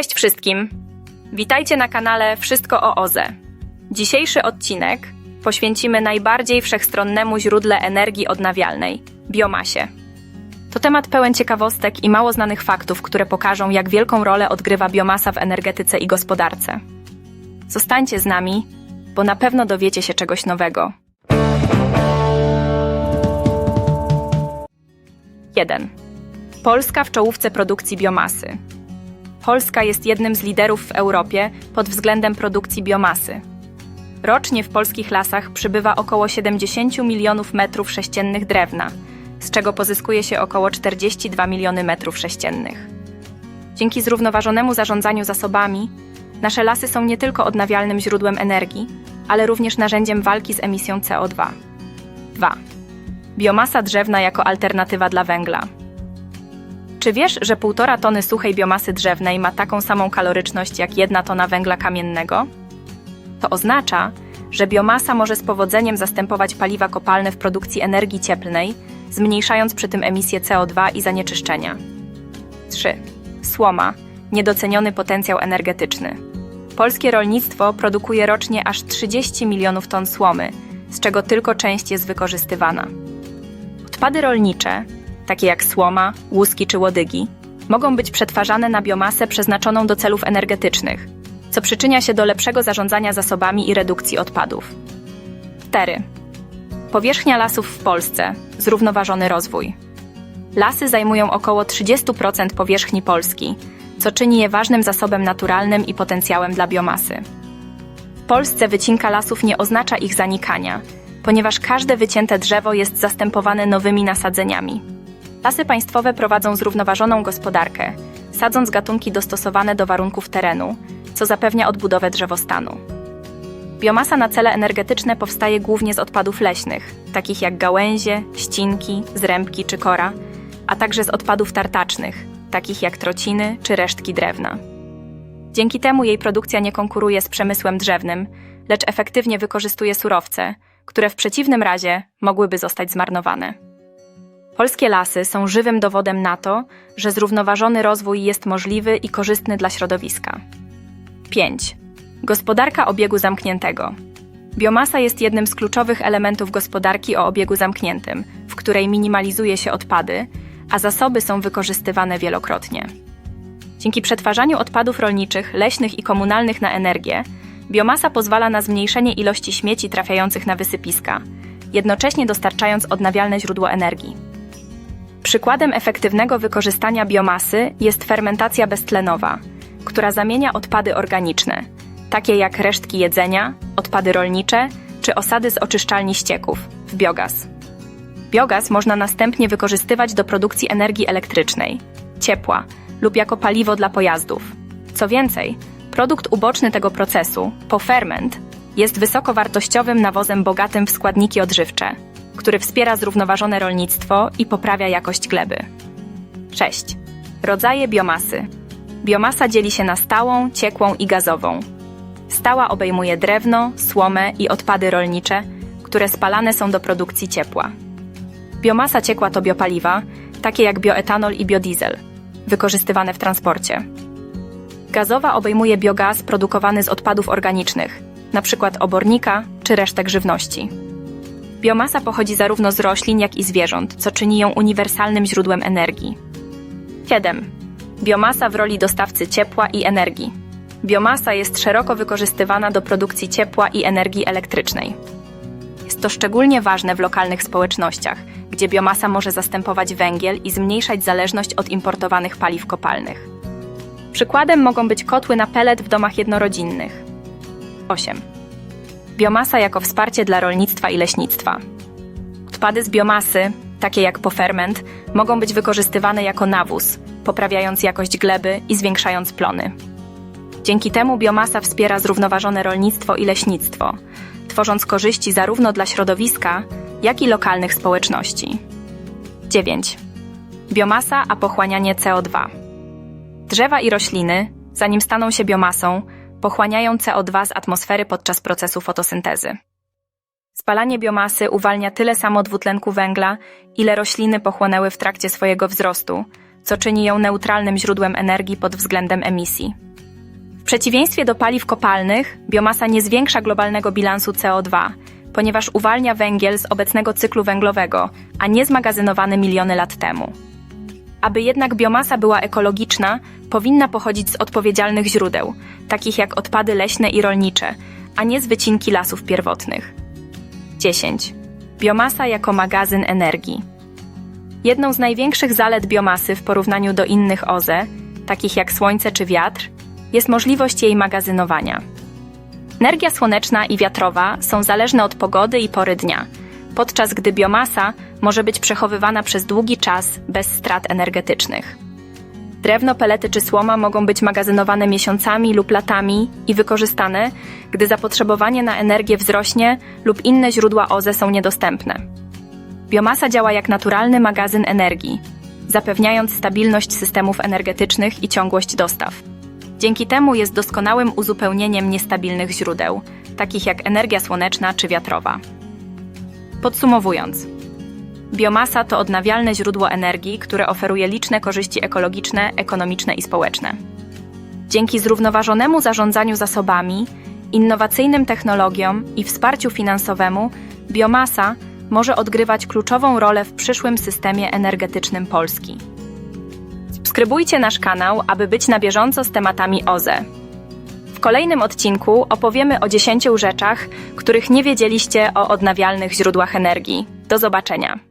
Cześć wszystkim! Witajcie na kanale Wszystko o OZE. Dzisiejszy odcinek poświęcimy najbardziej wszechstronnemu źródle energii odnawialnej biomasie. To temat pełen ciekawostek i mało znanych faktów, które pokażą, jak wielką rolę odgrywa biomasa w energetyce i gospodarce. Zostańcie z nami, bo na pewno dowiecie się czegoś nowego. 1. Polska w czołówce produkcji biomasy. Polska jest jednym z liderów w Europie pod względem produkcji biomasy. Rocznie w polskich lasach przybywa około 70 milionów metrów sześciennych drewna, z czego pozyskuje się około 42 miliony metrów sześciennych. Dzięki zrównoważonemu zarządzaniu zasobami, nasze lasy są nie tylko odnawialnym źródłem energii, ale również narzędziem walki z emisją CO2. 2. Biomasa drzewna jako alternatywa dla węgla. Czy wiesz, że 1,5 tony suchej biomasy drzewnej ma taką samą kaloryczność jak 1 tona węgla kamiennego? To oznacza, że biomasa może z powodzeniem zastępować paliwa kopalne w produkcji energii cieplnej, zmniejszając przy tym emisję CO2 i zanieczyszczenia. 3. Słoma niedoceniony potencjał energetyczny. Polskie rolnictwo produkuje rocznie aż 30 milionów ton słomy, z czego tylko część jest wykorzystywana. Odpady rolnicze, takie jak słoma, łuski czy łodygi, mogą być przetwarzane na biomasę przeznaczoną do celów energetycznych, co przyczynia się do lepszego zarządzania zasobami i redukcji odpadów. 4. Powierzchnia lasów w Polsce zrównoważony rozwój. Lasy zajmują około 30% powierzchni Polski, co czyni je ważnym zasobem naturalnym i potencjałem dla biomasy. W Polsce wycinka lasów nie oznacza ich zanikania, ponieważ każde wycięte drzewo jest zastępowane nowymi nasadzeniami. Lasy państwowe prowadzą zrównoważoną gospodarkę, sadząc gatunki dostosowane do warunków terenu, co zapewnia odbudowę drzewostanu. Biomasa na cele energetyczne powstaje głównie z odpadów leśnych, takich jak gałęzie, ścinki, zrębki czy kora, a także z odpadów tartacznych, takich jak trociny czy resztki drewna. Dzięki temu jej produkcja nie konkuruje z przemysłem drzewnym, lecz efektywnie wykorzystuje surowce, które w przeciwnym razie mogłyby zostać zmarnowane. Polskie lasy są żywym dowodem na to, że zrównoważony rozwój jest możliwy i korzystny dla środowiska. 5. Gospodarka obiegu zamkniętego. Biomasa jest jednym z kluczowych elementów gospodarki o obiegu zamkniętym, w której minimalizuje się odpady, a zasoby są wykorzystywane wielokrotnie. Dzięki przetwarzaniu odpadów rolniczych, leśnych i komunalnych na energię, biomasa pozwala na zmniejszenie ilości śmieci trafiających na wysypiska, jednocześnie dostarczając odnawialne źródło energii. Przykładem efektywnego wykorzystania biomasy jest fermentacja beztlenowa, która zamienia odpady organiczne, takie jak resztki jedzenia, odpady rolnicze czy osady z oczyszczalni ścieków, w biogaz. Biogaz można następnie wykorzystywać do produkcji energii elektrycznej, ciepła lub jako paliwo dla pojazdów. Co więcej, produkt uboczny tego procesu, poferment, jest wysokowartościowym nawozem bogatym w składniki odżywcze, który wspiera zrównoważone rolnictwo i poprawia jakość gleby. 6. Rodzaje biomasy. Biomasa dzieli się na stałą, ciekłą i gazową. Stała obejmuje drewno, słomę i odpady rolnicze, które spalane są do produkcji ciepła. Biomasa ciekła to biopaliwa, takie jak bioetanol i biodiesel, wykorzystywane w transporcie. Gazowa obejmuje biogaz produkowany z odpadów organicznych, np. obornika czy resztek żywności. Biomasa pochodzi zarówno z roślin, jak i zwierząt, co czyni ją uniwersalnym źródłem energii. 7. Biomasa w roli dostawcy ciepła i energii. Biomasa jest szeroko wykorzystywana do produkcji ciepła i energii elektrycznej. Jest to szczególnie ważne w lokalnych społecznościach, gdzie biomasa może zastępować węgiel i zmniejszać zależność od importowanych paliw kopalnych. Przykładem mogą być kotły na pelet w domach jednorodzinnych. 8. Biomasa jako wsparcie dla rolnictwa i leśnictwa. Odpady z biomasy, takie jak poferment, mogą być wykorzystywane jako nawóz, poprawiając jakość gleby i zwiększając plony. Dzięki temu biomasa wspiera zrównoważone rolnictwo i leśnictwo, tworząc korzyści zarówno dla środowiska, jak i lokalnych społeczności. 9. Biomasa a pochłanianie CO2. Drzewa i rośliny, zanim staną się biomasą, pochłaniają CO2 z atmosfery podczas procesu fotosyntezy. Spalanie biomasy uwalnia tyle samo dwutlenku węgla, ile rośliny pochłonęły w trakcie swojego wzrostu, co czyni ją neutralnym źródłem energii pod względem emisji. przeciwieństwie do paliw kopalnych, biomasa nie zwiększa globalnego bilansu CO2, ponieważ uwalnia węgiel z obecnego cyklu węglowego, a nie zmagazynowany miliony lat temu. Aby jednak biomasa była ekologiczna, powinna pochodzić z odpowiedzialnych źródeł, takich jak odpady leśne i rolnicze, a nie z wycinki lasów pierwotnych. 10. Biomasa jako magazyn energii. Jedną z największych zalet biomasy w porównaniu do innych OZE, takich jak słońce czy wiatr, jest możliwość jej magazynowania. Energia słoneczna i wiatrowa są zależne od pogody i pory dnia, podczas gdy biomasa może być przechowywana przez długi czas bez strat energetycznych. Drewno, pelety czy słoma mogą być magazynowane miesiącami lub latami i wykorzystane, gdy zapotrzebowanie na energię wzrośnie lub inne źródła OZE są niedostępne. Biomasa działa jak naturalny magazyn energii, zapewniając stabilność systemów energetycznych i ciągłość dostaw. Dzięki temu jest doskonałym uzupełnieniem niestabilnych źródeł, takich jak energia słoneczna czy wiatrowa. Podsumowując, biomasa to odnawialne źródło energii, które oferuje liczne korzyści ekologiczne, ekonomiczne i społeczne. Dzięki zrównoważonemu zarządzaniu zasobami, innowacyjnym technologiom i wsparciu finansowemu, biomasa może odgrywać kluczową rolę w przyszłym systemie energetycznym Polski. Subskrybujcie nasz kanał, aby być na bieżąco z tematami OZE. W kolejnym odcinku opowiemy o 10 rzeczach, których nie wiedzieliście o odnawialnych źródłach energii. Do zobaczenia.